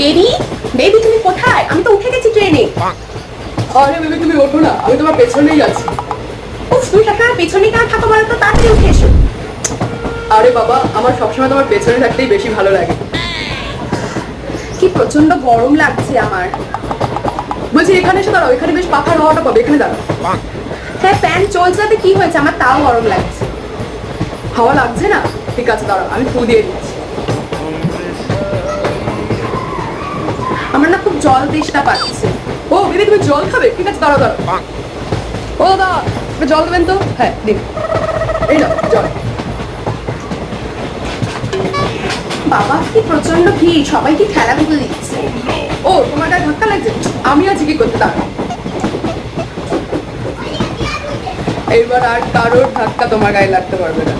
Baby baby তুমি কোথায়? আমি তো উঠে গেছি ট্রেনে। আরে বেবি তুমি ওঠো না। আমি তোমার পেছনেই আছি। উফ তুমি সবসময় পেছনে কেন থাকো বলো তো? তাড়াতাড়ি উঠে এসো। আরে বাবা আমার সবসময় তোমার পেছনে থাকতেই বেশি ভালো লাগে। কি প্রচণ্ড গরম লাগছে আমার। বলছি এখানে এসে দাঁড়াও এখানে বেশ পাখার হাওয়াটা পাবে। এখানে দাঁড়াও। হ্যাঁ ফ্যান চলছে তাতে কি হয়েছে? আমার তাও গরম লাগছে। হাওয়া লাগছে না? ঠিক আছে দাঁড়াও আমি ফু দিয়ে দিচ্ছি। জল তেষ্টা পাচ্ছে। ও দিদি তুমি জল খাবে? ঠিক আছে দাঁড়াও দাঁড়াও। ও দাদা জল দেবেন তো? হ্যাঁ দিন। এই না জল। বাবা কি প্রচণ্ড ভিড়। সবাই কি খেলাধুলো দিচ্ছে? ও তোমার গায়ে ধাক্কা লাগছে? আমি আছি কি করতে দাঁড়াও এবার আর কারোর ধাক্কা তোমার গায়ে লাগতে পারবে না।